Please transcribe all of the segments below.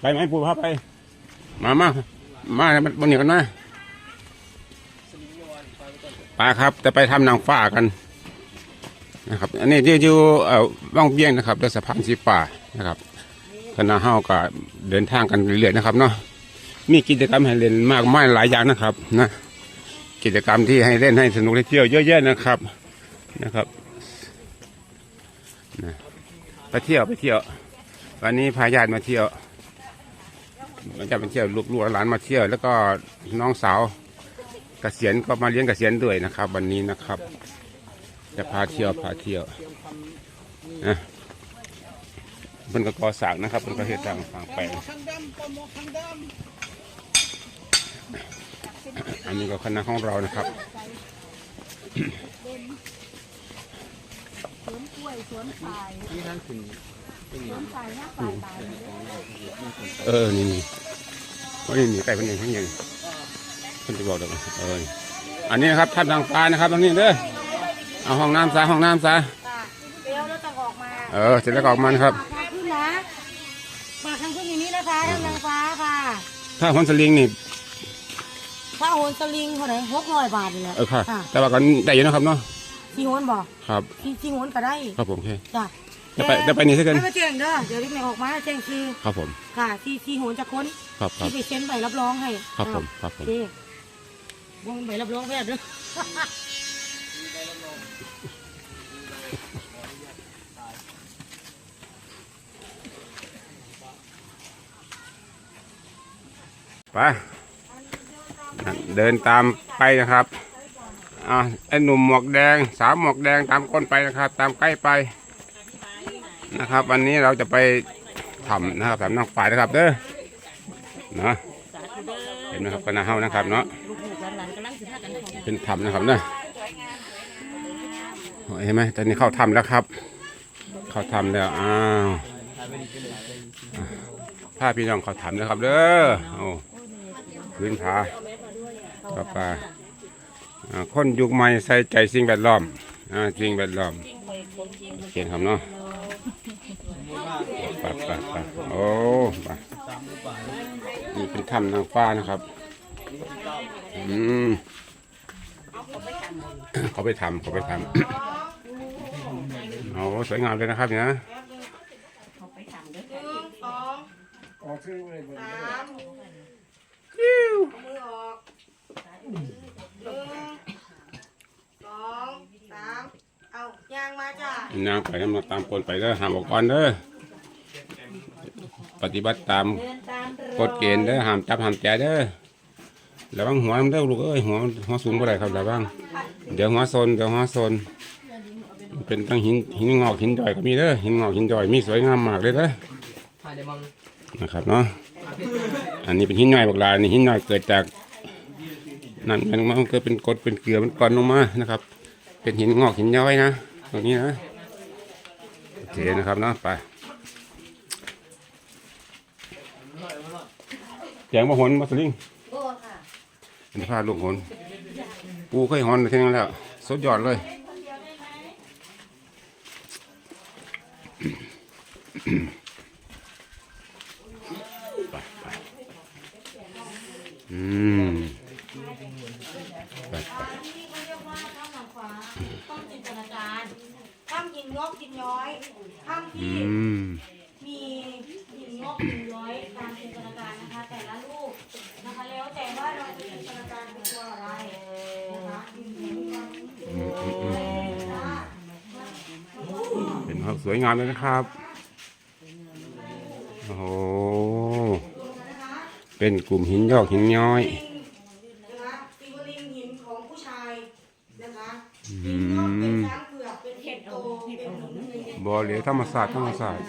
ไปไหมปูพาไป มามามาบนนี้กันนะไปครับจะไปทำนางฟ้ากันนะครับ อันนี้ที่อยู่เอ่อว่างเบี้ยงนะครับด้วยสะพานสีป่านะครับคณะเฮาก็เดินทางกันเรื่อยๆนะครับเนาะมีกิจกรรมให้เล่นมากมายหลายอย่างนะครับนะกิจกรรมที่ให้เล่นให้สนุกให้เที่ยวเยอะแยะนะครับนะครับไปเที่ยวไปเที่ยว วันนี้พาญาติมาเที่ยว มันจะเป็นเที่ยวลูกลูกหลานมาเที่ยว แล้วก็น้องสาวเกษียณก็มาเลี้ยงเกษียณด้วยนะครับ วันนี้นะครับ จะพาเที่ยวพาเที่ยวนะมันก็กอสางนะครับเป็นประเทศต่างฝั่งไปอันนี้ก็คณะของเรานะครับสวนกล้วยสวนสา ยำนี่ท่านคุณสวนสายหน้าป่าตายเออ นี่นี่ว่านี่นี่ไก่คนเองทั้งยังคนจะบอกเดี๋ยวเอออันนี้นะครับท่านทางฟ้านะครับตรงนี้เด้อเอาห้องน้ำซะห้องน้ำซะเดี๋ยวเราจะออกมา เออเสร็จแล้วก็ออกมานะครับทางขึ้นนะมาทางขึ้นอย่างนี้นะคะทางนางฟ้าค่ะ ถ้าฮอนสลิงนี่ถ้าโหนสลิงเท่าไหร่หกร้อยบาทนี่แหละเออค่ะ แต่ว่าก็ได้อยู่นะครับเนาะสี่โหนบอกครับสี่สี่โหนก็ได้ ครับผมโอเคจ้ะ จะไปจะไปนี่สักกันไม่มาแจ้งเด้อเดี๋ยวรีบไม่ออกมาแจ้งคือครับผมค่ะสี่สี่โหนจะค้นครับครับที่ไปเซ็นใบรับรองให้ครับผมครับผโอมเควงใบรับรองแพทย์เด้อไปนั่นเดินตามไปนะครับอ่าไอ้หนุ่มหมวกแดงสาวหมวกแดงตามก้นไปนะครับ ตามใกล้ไป นะครับ วันนี้เราจะไปทำนะครับทำน้องฝ่ายนะครับเด้อเนาะเห็นไหมครับคณะเฮานะครับเนาะลูกๆหลานๆกำลังสิพากันของเป็นถ้ำนะครับเนาะเห็นไหมตอนนี้เข้าถ้ำแล้วครับ เข้าถ้ำแล้วอ้าวพาพี่น้องเข้าถ้ำนะครับเด้อโอ้พื้นผาก็ป่าอ่าคนยุคใหม่ใส่ใจสิ่งแวดล้อมอ่าสิ่งแวดล้อมเขียนคำเนาะ ไป่ป่ป่โอ้ไป่นี่เป็นถ้ำนางฟ้านะครับอืมเขาไปทำเขาไปทำโอ้สวยงามเลยนะครับเนี่ยออกซื้อเลยบ่มือออกหนึ่งสองสามเอายางมาจ้ะนางไปน้ำตามคนไปเด้อห้ามออกก่อนเด้อ ปฏิบัติตามเดินตามกฎเกณฑ์เด้อห้ามจับห้ามแจเด้อระวังหัวมันเด้อลูกเอ้ยหัวหัวสูงบ่ได้ครับระวังเดี๋ยวหัวโซนเดี๋ยวหัวโซนมันเป็นตั้งหินหินงอกหินย่อยก็มีเด้อหินงอกหินย่อยมีสวยงามมากเลยเด้อถ่ายได้มั้งนะครับเนาะอันนี้เป็นหินย่อยบักลายนี่หินย่อยเกิดจากนั่นมันมันเกิดเป็นกรดเป็นเกลือมันก่อนลงมานะครับ เป็นหินงอกหินย้อยนะตรงนี้นะโอเคนะครับเนาะไป แจงมาหนมาสลิงโอ้ค่ะเป็นผ้าลูกหนปูเคยหนทีนั้นแล้วสุดยอดเลยไปไปอืมไปไปที่นี่เขาเรียกว่าถ้ำหนังฟ้าต้องจินตนาการถ้ำหินงอกหินย้อยถ้ำอืที่ม มีหินงอกหินย้อยตามจินตนาการนะคะ แต่ละรูปนะคะ แล้วแต่ว่าเราจะจินตนาการเป็นตัวอะไรนะคะหินหินงอกหินย้อยเป็นภาพสวยงามเลยนะครับ โอ้โหเป็นกลุ่มหินยอกหินย้อย นะคะฟิวลิงหินของผู้ชายนะคะหินงอกเป็นช้างเผือกเป็นเห็ดโตเป็นหนุนหนึ่งบ่อเหลวธรรมศาสตร์ธรรมศาสตร์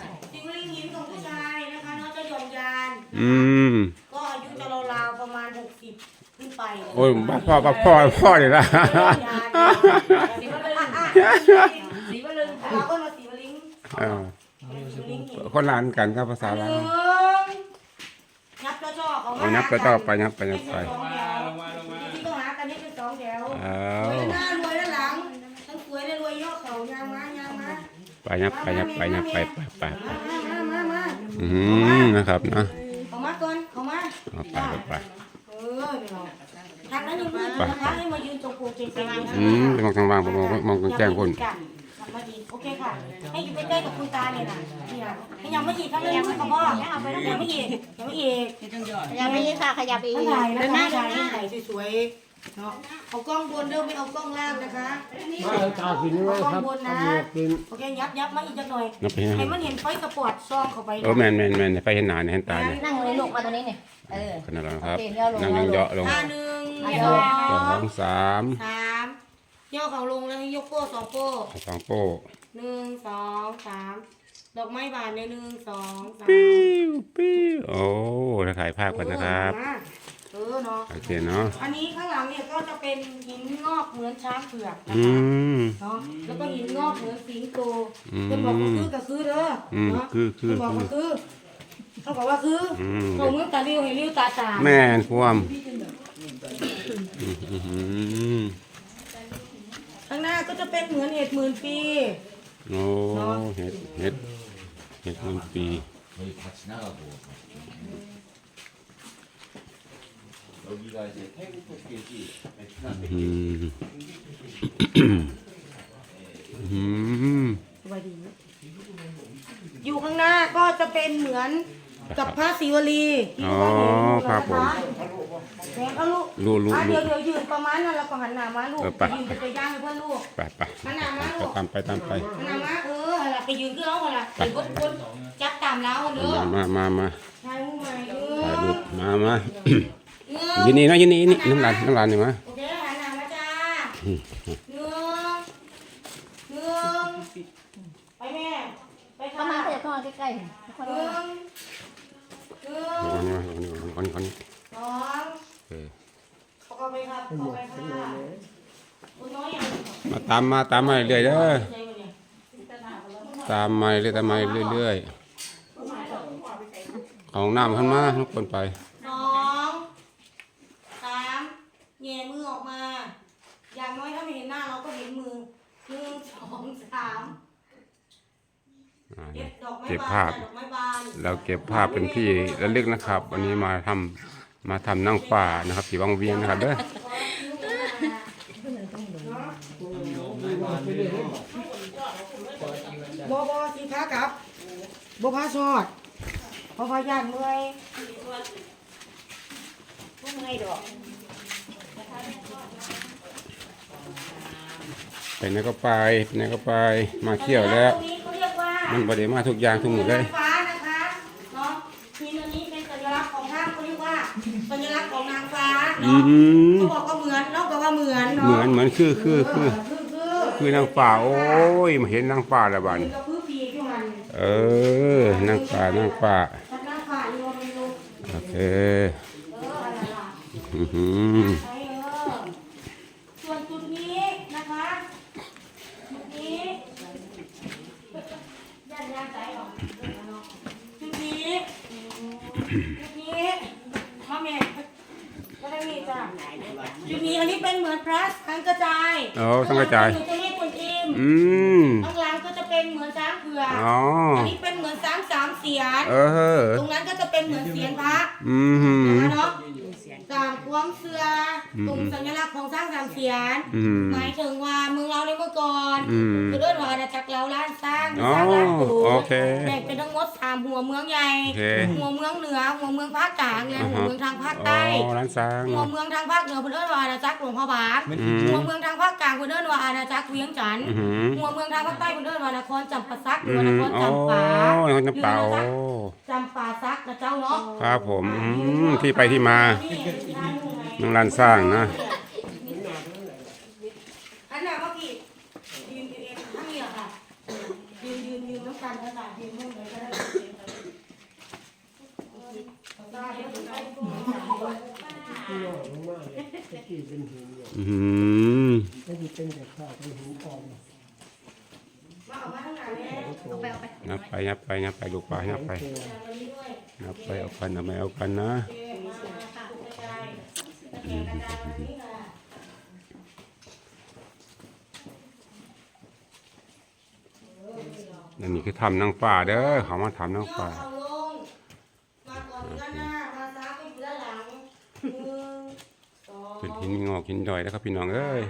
อืมก็อายุจะราวๆประมาณ60ขึ้นไปโอ้ยบ้าพ่อบ้าพ่อพ่อเลยละสีวลึงสีวลึงเราก็มาสีวลึงเออสีวลึงหินคนละอันกันครับภาษาหลานึ่วงยับแล้วจ่อเขาเอานับไปต่อไปนับไปนับไปสองแถวที่ต้องหากันนี่เป็นสองแถวเอารวยหน้ารวยด้านหลังทั้งสวยและรวยยอดเขายางมายางมาไปนับไปนับไปนับไปไปไปไปมามามามา อืมนะครับนะ มลงไปเออเดี๋ยวทางนั้นยังมืดอยู่นะคะให้มายืนตรงโปรเจกต์เป็นอยู่นะอืมมองทางว่างผมมองมองแจ้งคนทำมาดีโอเคค่ะ ให้อยู่ใกล้ๆกับคุณตาเนี่ยนะนี่นะให้ยังไม่อีกทั้งนั้นมืดกับพ่อยังไม่อีกยังไม่อีกขยับไปอีกค่ะขยับไปอีถ้ากถ่ายนะคะถ่ายให้ถ่ายสวยๆ เนาะเอากล้องบนเด้อไม่เอากล้องล่างนะคะมาตากินไว้ครับตำรวจกินโอเคยับยับมาอีกจักหน่อยนับไปให้ให้มันเห็นไฟสปอร์ตซองเข้าไปเออแมนแมนแมนไปเห็นหน้าเนี่ยเห็นตาเนี่ยนั่งเลยลูกมาตรงนี้เนี่ยเออ ขนาดนั้นครับ โอเคเดี๋ยวลง นั่งยังเยาะลงอ่าหนึ่งอะสเดี๋ยวองสองสามสามย่อเขาลงแล้วให้ยกโป้สองโป้สองโป้หนึ่งสองสามดอกไม้บานในหนึ่งสองสามปิ้วปิ้วโอ้ถ้าถ่ายภาพกันนะครับ เออเนาะ โอเคเนาะ อันนี้ข้างหลังเนี่ยก็จะเป็นหินงอกเหมือนช้างเผือกนะอืคะเนาะ แล้วก็หินงอกเหมือนสิงโตจะบอกว่าซื้อก็ซื้อเด้อเนาะคือคืเพิ่บอกว่าซื้อเขาบอกว่าซื้อเขาเมืองตาเรียวเห็นเริ้วตาตาแม่นความข้างหน้าก็จะเป็นเหมือนเห็ดหมื่นปี โอ้เห็ดเห็ดเห็ดหมื่นปี 여기가 이제 태국 토끼지 베트남 อืมอืม อยู่ข้างหน้าก็จะเป็นเหมือนกับพระศิวลีที่ อ๋อ ว่าเห็นอยู่ ครับผม แม่ก็ลูก รู้รู้ อ่ะ รู้ เดี๋ยวเดี๋ยวยืนประมาณนั้นแล้วก็หันหน้ามาลูก เออไป ยืนไปย่างให้เพื่อนลูก ไปไป หันหน้ามาลูก ตามไปตามไป หันหน้ามาเออหันหลังไปยืนขึ้นแล้วหันหลังไปบนบนจับตามแล้วเด้อ มามามามา ชายมือใหม่เออ ถ่ายรูปมามา เง ยินดีนะยินดีนี่น้ำลายน้ำลายนี่มาโอเคหันหน้ามาจ้าหนึ่งหนึ่งไปแม่ไปข้าค่ะมาขยับเข้ามาใกล้ๆหนึ่งหนึ่งคนนี้คนนี้คนนี้คนนี้สองเออเข้าไปครับเข้าไปค่ะคุณน้อยย่างมาตามมาตามมาเรื่อยๆเด้อตามมาเรื่อยตามมาเรื่อยๆเอาน้ำขึ้นมาทุกคนไป สองสามแง่มือออกมา อย่างน้อยถ้าไม่เห็นหน้าเราก็เห็นมือหนึ่งสองสาม อ่า เก็บดอกไม้เก็บบาภาพนดอกไม้บานเราเก็บภาพเป็นที่ระลึกนะครับ วันนี้มาทำมาทำนั่งป่านะครับที่วังเวียงนะครับเด้อบอบอสีขากับโบพาชอดเพอพายานเมื่อยเมื่อยดอกไปไหนก็ไปไปไหนก็ไปมาเที่ยวแล้ว มันบริมาทุกอย่างทุกหมดเลย ฟ้านะคะเนาะทีมอันนี้เป็นสัญลักษณ์ของห้างเขาเรียกว่าสัญลักษณ์ของนางฟ้าอืเนาะม เขาบอกว่าเหมือนเราบอกว่าเหมือนเนาะเหมือนเหมือนคือคือคือ คือคือคือนางป่าโอ้ยมาเห็นนางป่าแล้วบันก็คือปีกอยู่มันเออนางป่านางป่าฉันนางฟ้าอยู่ว่าเป็นลูกโอเคเอออะไรล่ะอือหือใช่เออส่วนจุดนี้นะคะจุดนี้ย่านย่านใจหรอกจุดนี้จุด นี้มาแม่ก็ได้มีจ้ะจุดนี้อันนี้เป็นเหมือนพระสังกระจายโอ้สังกระจายข้งหลังเป็นเจ้าแม่กวนอิมอืมข้างหลังก็จะเป็นเหมือนช้างเผือกอ๋ออันนี้เป็นเหมือนช้างสามเสียนเออตรงนั้นก็จะเป็นเหมือนเสียนพระอืมหืมนะคะเนาะสามควงเสือ ตรงสัญลักษณ์ของสร้างสามเสียนอืม หมายถึงว่าเมืองเราในเมื่อก่อน อืม คือเรื่องว่าอาณาจักรเราล้านสร้างอ๋อสร้างล้านปูโอเคแบ่งเป็นทั้งหมดสามหัวเมืองใหญ่ โอเค หัวเมืองเหนือ หัวเมืองภาคกลางและหัวเมืองทางภาคอ๋ใต้อร้านซางหัวเมืองทางภาคเหนือเพื่นเอนว่าอาณาจักรหลวงพ่อบางอืม หัวเมืองทางภาคกลางเพื่นเอนว่าอาณาจักรเวียงจันทร์ อือหือ หัวเมืองทางภาคใต้เพื่นเอนว่านครจำปาสักหรือือว่ามนครโอ้จำปานครจำปาหรือโอ้ว่าจำปาสักนะเจ้าเนาะครับผมอืมที่ไปที่มาเมืองร้านสร้างนะอันน่ะเมื่อกี้ยืนยืนเองทั้งนี้เหรอค่ะยืนยืนยืนน้ำกันภาษายืนนู่นเลยก็ได้ได้เดี๋ยวผมได้พวกนี้ที่ยอดมากเลยตะกี้เป็นหินอยู่อืมตะกี้เป็นแต่ข้าวเป็นหินทองมาออกมาข้างหน้าแม่เอาไปเอาไปนับไปนับไปนับไปลูกไปนับไปตัววันนี้ด้วยนับไปเอากันเอาไม่เอากันนะเอ๊ะมาค่ะกระจาย ตะเกียงกระจายวันนี้ค่ะนั่นนี่คือทำนางป่าเด้อเขามาทำนางย่อป่าเข่าลง มาก่อนอยู่ด้านหน้า มาซ้ายก็อยู่ด้านหลังสองเป็นหินงอกหินดอยนะครับพี่น้องเอ้ย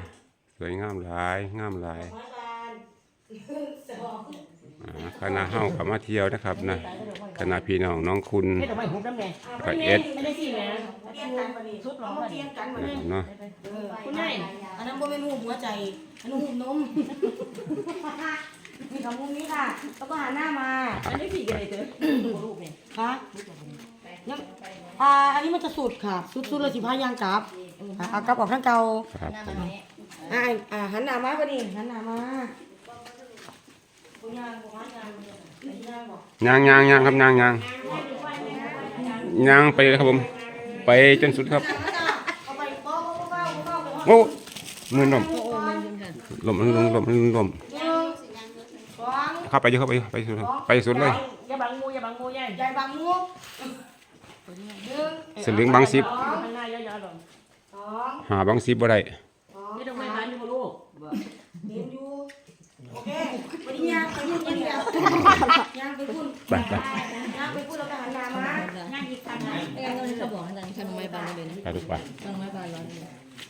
สวยงามหลายงามหลายไม้บานหนึ่งสอง อ่าคณะเฮากับมาเที่ยวนะครับนะ คณะพี่น้องน้องคุณเฮ็ดดอกไม้หุบน้ำแดงก็เอ็ดไม่ได้สิแม่เปลี่ยนกันมาดิชุดเราเปลี่ยนกันมาดิเนาะคุณนายอันนั้นบ่เป็นหูหัวใจอันนั้นหูนมมีของมุมนี้ค่ะ แล้วก็หันหน้ามา อันนี้สิกันเลยเด้อรูปเนี่ยค่ะยังอ่า อันนี้มันจะสุดค่ะ สุดสุดเลยสิพายางกลับอะเอากลับออกทางเก่าครับหน้ามันนี้อ่าอ่าหันหน้ามาพอดีหันหน้ามาคุณ ยางบอกว่ายางคุณยางบอกยางยางยางครับยางยางยางไปเลยครับผม ไปจนสุดครับเอาไปเบาเบาเบาเบาเบาโอ้มือลมโอ้โอ้มันยังกันลมลมลมลมลมหนึ่งสองเข้าไปเยอะเข้าไปเยอะไปสุดไปสุดเลยอย่าบังงูอย่าบังงูใหญ่ใจบังมุกหนึ่งสลึงบางสิบสองข้างหน้ายาวๆหน่อยสองหาบางสิบบ่ได้ โอเควันนี้ยางไปพุ่นวันนี้ยางไปพุ่นไปไปยางไปพุ่นแล้วก็หันามาย่างอีกครั้งนะไม่งั้นเลยเขาบอกให้ทางทางไม้บานเลยนะไปทุกไปทางไม้บานร้อนเลย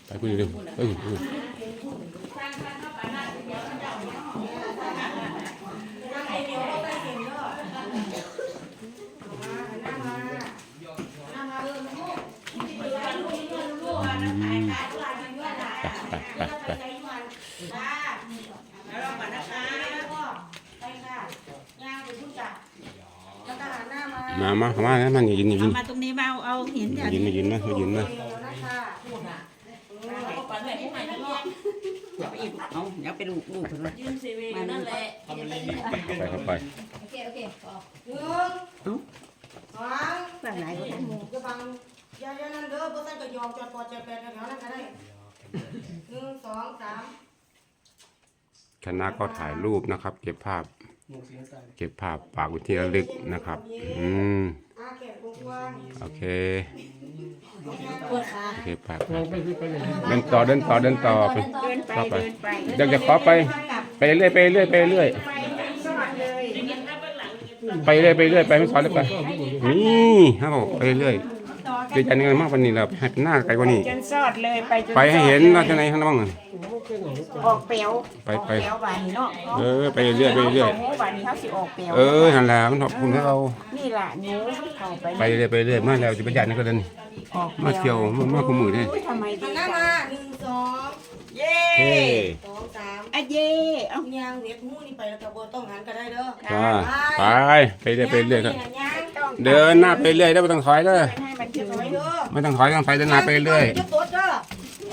ไปคุยเร็วเอ้ยเอ้ยไปดียวก็ไปเห็นเด้อมาหันหน้ามาหันหน้ามาเออลูกลูกลูกลูกอะนะถ่ายถ่ายถ่ายถ่ายถ่ายถ่ายไปไปไป ใจมันจ้าแล้วเราก่อนนะคะแล้วก็ไปค่ะย่างไปพุ่นจ้ะแล้วก็ หันหน้ามามามามาแล้วมันอย่ายินอย่ายินมาตรงนี้มาเอาเอาเห็นอจ้ะย่ายินไม่ยินนะไม่ยินนะเดี๋ยวนะคะพูดอะแล้วก็ไปไหนที่ไหนที่นอกเอาเดี๋ยวไปดูลูกเพิ่นว่ายืนเซเว่นนั่นแหละไปเข้าไปโอเค โอเคพอหนึ่งสองแบบไหนก็ได้จะบังอย่าอย่านั่นเด้อบ่ซั่นก็ยอมจอดปอดจอดแปดแถวๆนั้นก็ได้หนึ่งสองสามคณะก็ถ่ายรูปนะครับ เก็บภาพ เก็บภาพปากเป็นที่ระลึกนะครับ อืมอาแขนกว้างโอเคปวดขาโอเคไปลองไปสิไปเลยเดินต่อเดินต่อเดินต่อไปเดินไปเข้าไปเดินไปเดี๋ยวจะขอไป ไปเรื่อยไปเรื่อยไปเรื่อยสวัสดีเลยไปเรื่อยไปเรื่อยไปไม่สอนเลยไปนี่ครับผมไปเรื่อยเดี๋ยวจะเงินมากกว่านี้เราให้เป็นหน้าไกลกว่านี้ จนสอดเลยไปจนไปให้เห็นว่าจะไหนข้างล่างออกเปลวไปไปเปลวบานนี้เนาะเออไปเรื่อยไปเรื่อยโอ้บานนี้เขาสิออกเปลวเออหันหลังขอบคุณให้เรานี่ล่ะหนูเข้าไปไปเรื่อยไปเรื่อยมาแล้วจะไปยันนี่ก็เดินออกมาเที่ยวมามาคุมมือนี่อุ้ยทำไมหัดีนหน้ามาหนึ่งสอง เย้เฮ้ สองสามอะเย่เอายางเวียดหูนี่ไปแล้วก็บ่ต้องหันก็ได้เด้อไปไปไปเรื่อยไปเรื่อยครับ ยางต้องเดินหน้าไปเรื่อยได้ไม่ต้องถอยเด้อให้มันถึงไปเด้อไม่ต้องถอยต้องไปเดินหน้าไปเรื่อยจะตดเด้อ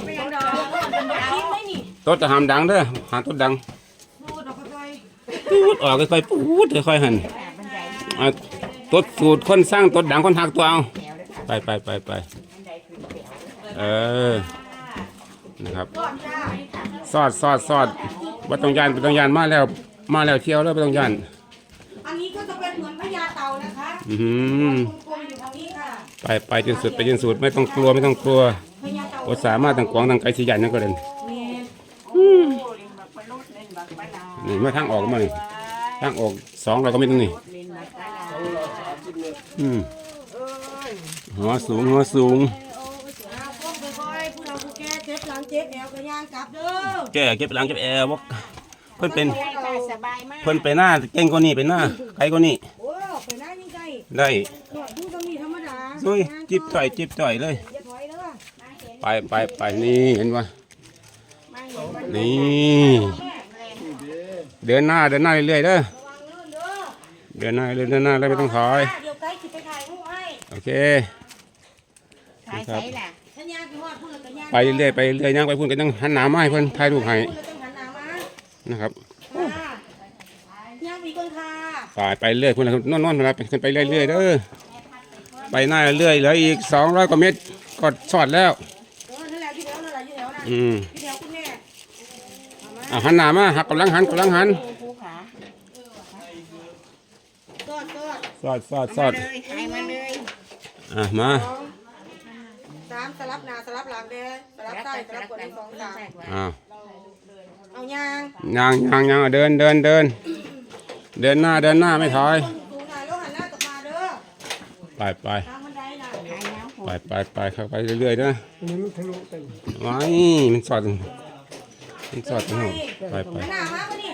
ไม่เอาดอกคิดไหมนี่ต้นจะหามดังเด้อหาต้นดังพูดออกไปปูดออกค่อยๆปูดค่อยๆหันอะต้นสูตรคนสร้างต้นดังคนหักตัวเอาไปไปไปไปเออ นะครับก่อนจ้าซอดซอดซอดว่าต้องยานไม่ต้องยานมาแล้ว มาแล้วเที่ยวแล้วไม่ต้องยานอันนี้ก็จะเป็นเหมือนพญาเต่านะคะอือหือกลมๆอยู่ทางนี้ค่ะไปไปจนสุดไปจนสุดไม่ต้องกลัวไม่ต้องกลัวพญาเต่าโอสามารถต่างกวางต่างไกลสิยานนั่นก็เดินเมนโอ้ลิงบักปลาลุดเล่นบักปลาลานี่มาทางออกมานี่ทางออกสองเราก็ไม่ต้องนี่เล่นบักปลาลาอืมหัวสูงหัวสูง เอาพวกค่อยๆผู้เราผู้แก่ เจ็บหลังเจ็บแอวก็ย่างกลับเด้อแกเก็บหลังเก็บแอร์วกเพิ่นเป็นใช่ค่ะสบายมากเพิ่นไปหน้าเก่งกว่านี้ไปหน้าไกลกว่านี้โอ้ยไปหน้ายิ่งไกลได้หน่อยดูตรงนี้ธรรมดาซุยจิบจ่อยจิบจ่อยเลย อย่าถอยเด้อไปไปไปนี่เห็นปะไม่เห็นมันนี่ เดินหน้าเดินหน้าเรื่อยๆเด้อระวังลื่นเด้อเดินหน้าเรื่อยๆเดินหน้าแล้วไม่ต้องถอยเดี๋ยวไกลสิไปถ่ายรูปให้โอเคขายใส่ล่ะฉันย่างไปฮอดพุ่นแล้วก็ย่าง ไปเรื่อยๆไปเรื่อยๆย่างไปพุ่นก็ต้องหันหน้ามาให้เพิ่นถ่ายรูปให้พุ่นแล้วต้องหันหน้ามานะครับค่ะย่างมีคนค่ะไปไปเรื่อยพุ่นนะครับนอนๆเวลาขึ้นไปเรื่อยๆเด้อไปหน้าเรื่อยๆเหลืออีก200กว่าเมตรก็สอดแล้วเออนั่นแหละอยู่แถวนั่นแหละอยู่แถวนั้นอืมอยู่แถวคุณแม่อะหันหน้ามาหักกำลังหันกำลังหันผู้ขากอดกอดสอดสอดสอมาดเลยขายมาเลยอะมา สองสามสลับหน้าสลับหลังเด้อส ลับซ้ายสลับขวาหนึ่งสองสามอ่าเอาย่างยางยางยางเดินเดินเดิน เดินหน้าเดินหน้าไม่ถอย สูงหน่อยแล้วหันหน้ากลับมาเด้อไปไปทางบันไดน่ะขายแล้วไปไปไปเข้าไปเรื่อยๆนะอันนี้มันทะลุกันไว้มันสอดมันสอดนะไปไปหน้ามาปะนี่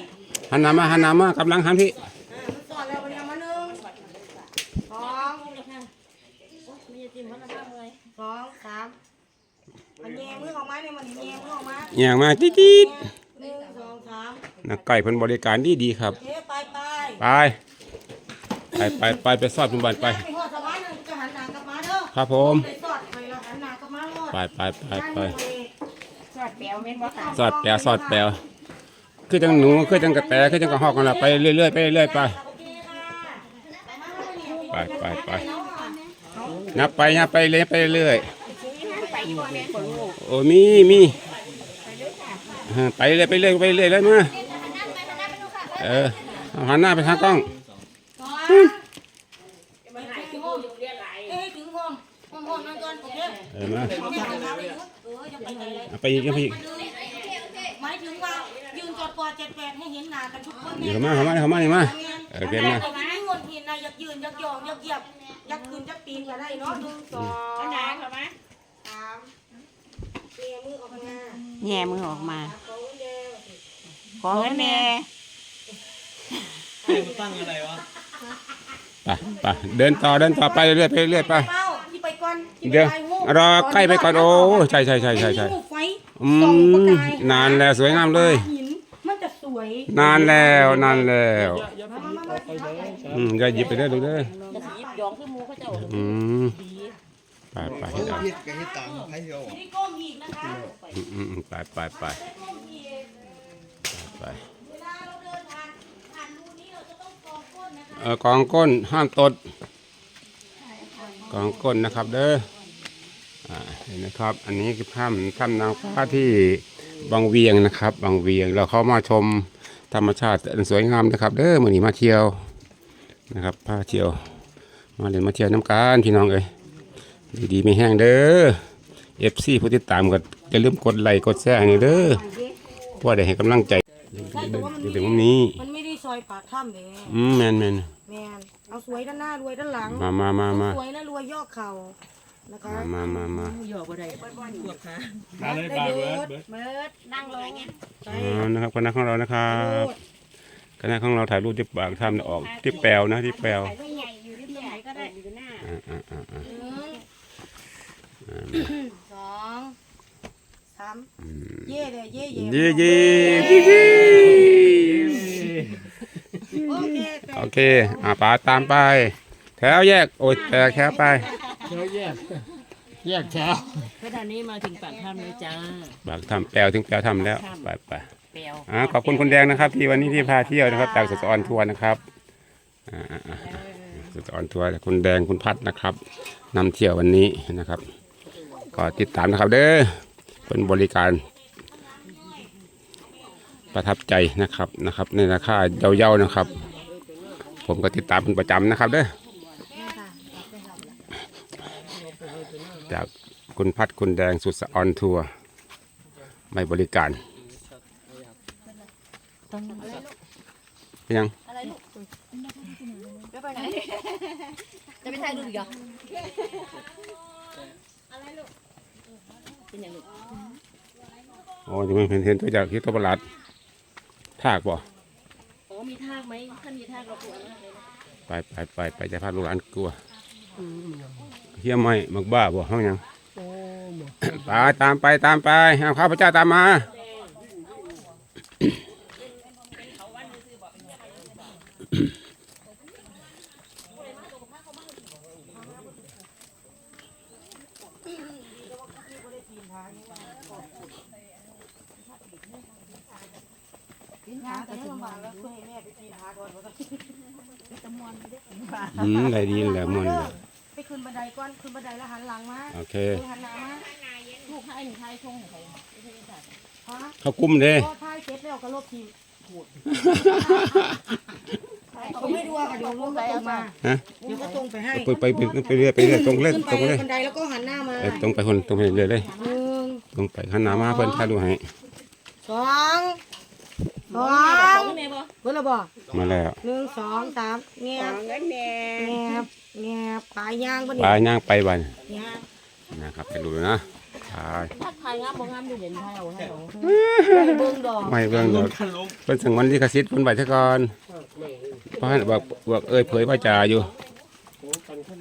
หันหน้ามาหันหน้ามากำลังหันพี่อ่ามันสอดแล้ววันนี้เอามาหนึ่งสองสองสาม มันแยงมือออกมาเนี่ยมันแยงมือออกมาอย่างมาจี๊ดจี๊ดหนึ่งสองสามนักไก่เพิ่นบริการดีดีๆครับเอ๊ะไปไปไปไปไปไปไปสอดมุมบ้านไป ไปหอดสบายหนึ่งจะหันหน้ากลับมาเด้อครับผม ไปสอดไปแล้วหันหน้ากลับมาโลดไปไปไปไปสอดแปวแม่นบ่ค่ะสอดแปลสอดแปลคือจังหนูคือจังกระแตคือจังกระหอกกันละไปเรื่อยๆไปเรื่อยๆไป โอเคค่ะไปไปไป นับไปนับไปเลยไปเรื่อย โอ้มีมีเออไปเรื่อยไปเรื่อยไปเรื่อยเลยมาเออเอาหันหน้าไปทางกล้องเอ้ยถึงห้องห้องห้องนั่งก่อนโอเคเออมาเออจะไปไหนเลยเอาไปอีกเอาไปอีกหมายถึงว่ายืนจอดกอดเจ็ดแปดให้เห็นหน้ากันทุกคนเดี๋ยวเข้ามาเข้ามาเข้ามาเข้ามาเออเก็บมาแต่ที่งนหินนะอยากยืนอยากยองอยากเหยียบอยากคืนอยากปีนก็ได้เนาะหนึ่งสองเอาหนาเข้ามาสามเปียมือออกมาแย่มือออกมาเขาเดียวขอเงินแม่ไปไปเดินต่อเดินต่อไปเรื่อยไปเรื่อยไปเป้าที่ไปก่อนที่ไปเดี๋ยวถ่ายรูปรอใกล้ไปก่อนโอ้ใช่ใช่ใช่ใช่ใช่ไอ้รูปไฟอืส่องประมกายนานแล้วสวยงามเลย หินมันจะสวยนานแล้วนานแล้วอย่าไปหยิบเอาไปเลยอืมอย่าหยิบไปเด้อลูกเด้อจะสีหยองขึ้นมูเขาเจ้าอืม ไปไปได้เฮ็ดก็เฮ็ดตามให้เขาไม่ได้ก้มอีกนะคะอืมอืมอืมไปไปไปไม่ได้ก้มอีกไปเวลาเราเดินผ่านผ่านรูนี้เราจะต้องกองก้นนะคะเออกองก้นห้ามตดกองก้นนะครับเด้ออ่าเห็นะครับ อันนี้คือถ้ำถ้ำนางฟ้าที่บางเวียงนะครับบางเวียงเราเข้ามาชมธรรมชาติอันสวยงามนะครับ เด้อมื่อนี้มาเที่ยวนะครับพาเที่ยว มาเล่นมาเที่ยวน้ำกันพี่น้องเอ้ย ดีๆไม่แห้งเด้อเอฟซีผู้ติดตามก็อย่าลืมกดไลค์กดแชร์ให้เด้อเพื่อได้ให้กำลังใจอยู่ถึงวันนี้ มันไม่ได้ซอยปากถ้ำเลยอืมแมนแมนแมนเอาสวยด้านหน้ารวยด้านหลังมามามามาสวยนะรวยยอกเข่านะคะมามามาหยอกบ่ได้ปวดขาได้เบิร์ดเบิดนั่งลงอ๋อนะครับคณะของเรานะครับคณะของเราถ่ายรูปที่ปากถ้ำออกที่แปลวนะที่แปลวไม่ใหญ่อยู่ที่ไหนก็ได้อยู่หน้าอ่าอ่าอ่าอ่าหนึ่ง สองสามเย่เลยเย่เย่เย่เย่เย่เย่โอเคแต่โอเคอ่าป๋าตามไป แถวแยก โอ้ยแตกแถวไปเดี๋ยวแยก แยกแถวขณะนี้มาถึงปากถ้ำเลยจ้าปากถ้ำแปลวถึงแปลวถ้ำแล้วไปไปเปลวอ่าขอบคุณคุณแดงนะครับ ที่วันนี้ที่พาเที่ยวนะครับจากสตออนทัวร์นะครับอ่าอ่าอ่าสตออนทัวร์คุณแดงคุณพัดนะครับนำเที่ยววันนี้นะครับ ก็ติดตามนะครับเด้อเป็นบริการ ประทับใจนะครับนะครับ ในราคาเยาๆนะครับ ผมก็ติดตามเป็นประจำนะครับเด้อจากคุณพัดคุณแดงสุดสะออนทัวร์ไม่บริการเป็นยังจะไปถ่ายรูปอีกเหรอ เป็นอย่างลูกโอ้ยมันเห็นเห็นตัวจากที่ตัวประหลาดทากบ่โอ้มีทากไหมถ้ามีทากเราปวดมากเลยนะไปไปไปไปจะพาลูกหลานกลัวเฮียไม่มักบ้าบ่ห้องยังโอ้หมดไปตามไปตามไปเอาข้าพเจ้าตามมาอืม ได้ดีแหละมันไปขึ้นบันไดก่อนขึ้นบันไดแล้วหันหลังมาโอเคหันหน้ามาลูกให้หนูให้ชงของใครฮะเขากุ้มเด้พอท้ายเสร็จแล้วก็ลบทีมเขาไม่ดูอะค่ะเดี๋ยวลงก็ตรงมาฮะเดี๋ยวก็ตรงไปให้ไปไปไปไปเรื่อยไปเรื่อยตรงเล่นขึ้นไปตรงเลยบันไดแล้วก็หันหน้ามาเอ้ยตรงไปคนตรงไปเรื่อยเลย หนึ่งตรงไปขันหนามาเพิ่นถ่ายรูปให้สองสองแม่บ่เพื่อนเราบอกมาแล้วหนึ่งสองสามแงขอบเงินแม่แงบแงบปลายยางปะปลาเนี่ยย่างไปบันเนี่ยนะครับไปดูนะถ่ายถ้าถ่ายงามบ่งามอยู่เด่นถ่ายเอาให้เอาเบิ่งดอกไม่เบิ่งดอกเพิ่นถึงวันลิขสิทธิ์เพิ่นไว้ซะก่อนเพราะให้บอกบอกเอ้ยเผยว่าจาอยู่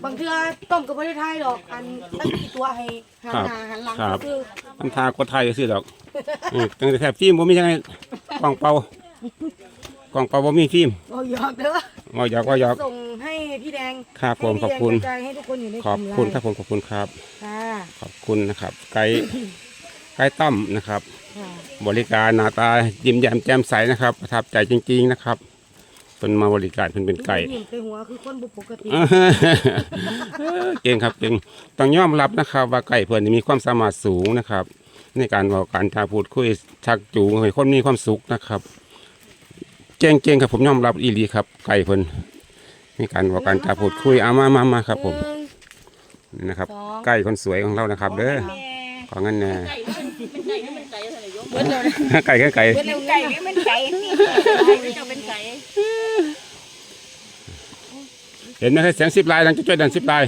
บางเทื่อต้มกับไม่ได้ทายดอกอันตั้งกี่ตัวให้หันหน้าหันหลังครับก็คือมันทากดไทยซื่อดอกอืมตั้งแต่แทบฟิล์มบ่มีจังไงกล้องเป่ากล้องเป่าบ่มีฟิล์มเราหยอกเด้อว่าหยอกว่าหยอกส่งให้พี่แดงครับผมขอบคุณ ให้พี่แดงกระจายให้ทุกคนอยู่ในขอบกลุ่มคุณไลน์ครับผมขอบคุณครับ ค่ะ ขอบคุณนะครับ ไกด์ไกด์ตั้มนะครับ ค่ะ บริการหน้าตายิ้มแย้มแจ่มใสนะครับ ประทับใจจริง ๆ นะครับ เป็นมาบริการเพิ่นเป็นไก่ยิ้มไปหัวคือคนบุปกติเก่งครับเก่งต้องยอมรับนะครับ ว่าไก่เพิ่นนี่มีความสามารถสูงนะครับ ในการบอกการทาพูดคุยชักจูงให้คนมีความสุขนะครับเก่งเก่งครับผมยอมรับอีหลีครับ ไก่เพิ่นมีการบอกการทาพูดคุยเอามามามาครับ ผมหนึ่งนี่นะครับสองไก่คนสวยของเรานะครับ เด้อของั้นแน่ไก่มันเป็นไก่มัน ไก่อะไรยกเบิดแล้วนะไก่แค่ไก่เบิดแล้วไก่มันไก่นี่เจ้าเป็นไก่เห็นไหมครับเสียงสิบลายดังจะช่วยดันสิบลาย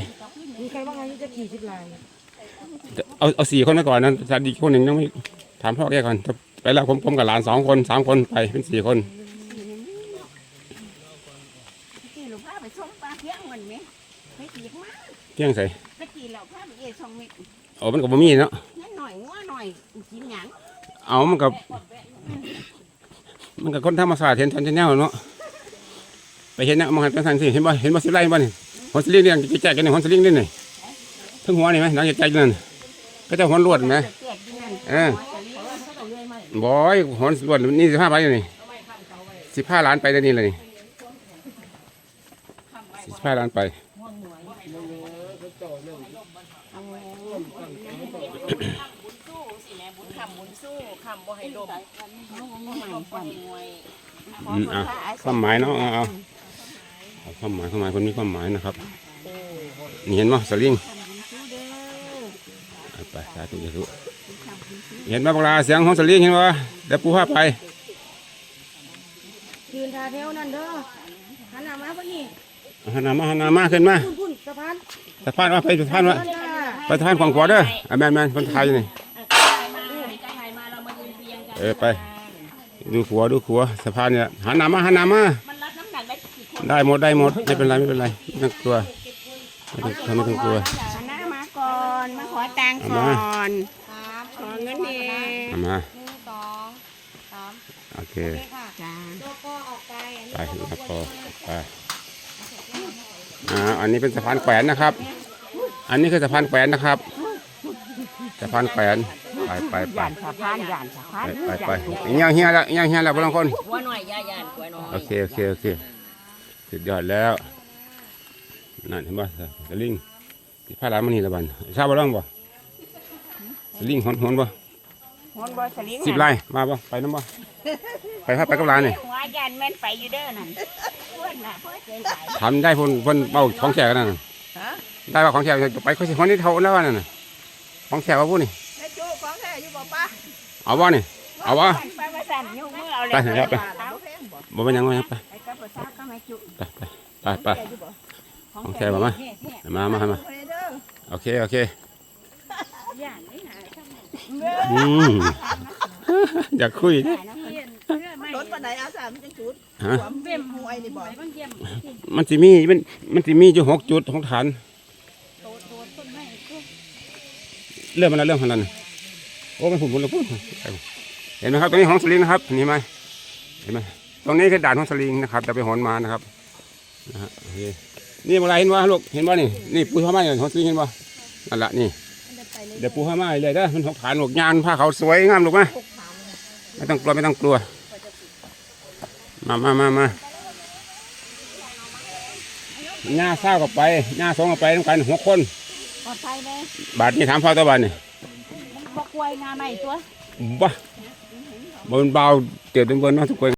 มีใครบ้างอายุจะกี่สิบลายเอาเอาสี่คนมาก่อนนะสัตว์อีกคนหนึ่งยังไม่ถามพ่อแกก่อนถ้าไปแล้วผมผมกับหลานสองคนสามคนไปเป็นสี่คนที่เราพาไปส่งปลาเพียงมันไหมไม่ตีมากเที่ยงใส่ตะกี้เราพาไปเอช่องเม็ดโอ้มันก็บ่มีเนาะนั่นหน่อยงัวหน่อยกินหยัง เอามันก็มันก็คนธรรมศาสตร์เห็นทันชแนลเนาะไปเห็นนะมองหันไปทางสิเห็นบ่เห็นบ่สิบไร่บ่นี่หัวสลิงเรียงจะแจกกันนี่หัวสลิงนี่นี่ทั้งหัวนี่ไหมหนังจะแจกนั่นก็จะหัวลวดไหมแจกที่นั่นเออบอยหอนส่วนนี่สิบห้าใบนี่สิบห้าล้านไปได้นี่เลยสิบห้าล้านไป สู้สิแม่บุญคำบุญสู้คำบ่ให้ดมบ่ให้บ่ให้งวย อืมอะความหมายเนาะเอาเอาเอาความหมายความหมายคนมีความหมายนะครับ นี่เห็นมั้ยสลิงเอาไปสาธุสาธุเห็นไหมพวกเราเสียงของสลิงเห็นปะเดี๋ยวปูภาพไปยืนทาแถวนั่นเด้อหันหน้ามาพอดีหันหน้ามาหันหน้ามาขึ้นมาพุ่นพุ่นสะพานสะพานว่าไปสะพานว่านั่นน่ะไปสะพานฝั่งขวาเด้ออะแมนแมนคนไทยนี่เออไป ดูขัวดูขัวสะพานเนี่ยหันหน้ามาหันหน้ามามันรับน้ำหนักได้กี่คนได้หมดได้หมดไม่เป็นไรไม่เป็นไรไม่ต้องกลัวไม่ต้องไม่ต้องกลัวหันหน้ามาก่อนมาขอตังค์เอาก่มาอนครับขอเงินเองเอามาหนึ่งสองสามโอเคโอเคค่ะจ้าแล้วก็ออกไปอันนี้ไปก็แล้วรก็บกวนไปอ่าอันนี้เป็นสะพานแขวนนะครับ อันนี้คือสะพานแขวนนะครับสะพานแขวน ไปไปไป ย่านสะพานย่านสะพานไปไปไปเงี้ยเฮียแล้วเงี้ยเฮียแล้วพลังคน หัวหน่อยย่าย่านหัวหน่อยโอเค โอเค โอเคสุดยอดแล้ว นั่นเห็นป่ะสลิงที่พาร้านมันนี่ละบันทราบบ่ร้องบ่สลิงหอนหอนบ่หัวบ่สลิงสิบไร่มาบ่ไปน้ำบ่ไปพาไปกับร้านนี่หัวย่านแม่นไปอยู่เด้อนั่นเพื่อนน่ะเพื่อนใจหลายทำได้พ่นพ่นเบาของแขกนั่นน่ะฮะได้ว่าของแขกจะไปเขาสิคนนี้เท่าแล้วนั่นน่ะของแขกว่าพูดนี่ แม่จูของแท้อยู่บ่ป้าเอาบ่นี่เอาบ่ไปมาสั่นยกมือเอาเลยไปเถอะครับไปบ่เป็นหยังไงไปไปกับประชาก็แม่จุไปไปไปไปของแขกมามามามามาโอเคโอเคอืมอยากคุยนะรถปันไหนเอาสามจังจุดฮะเบี้ยมหวยนี่บ่อยมันสิมีมันมันสิมีอยู่หกจุดของฐานเรื่องมันนะเรื่องของนั้นน่ะ โอ้มันผุนผุนแล้วพุ่นเห็นไหมครับตรงนี้ของสลิงนะครับเห็นไหมเห็นไหมตรงนี้คือด่านของสลิงนะครับจะไปหอนมานะครับนะฮะโอเคนี่เวลาเห็นว่าลูกเห็นว่านี่นี่ปูผ้าไม้ของสลิงเห็นว่านั่นแหละนี่เดี๋ยวปูผ้าไม้เลยเด้อมันหกฐานหกยานผ้าเขาวสวยงามลูกมาไม่ต้องกลัวไม่ต้องกลัว มามามามาหญ้าเศร้ากับไปหญ้าสองกับไปต้องกันหกคนปลอดภัยเลยบาทนี่ถามพ่อตัวบาทนี่ บ่กล้วยนาใหม่ตัว บ้าบนเบาเตียวเป็นบนเนาะทุกคน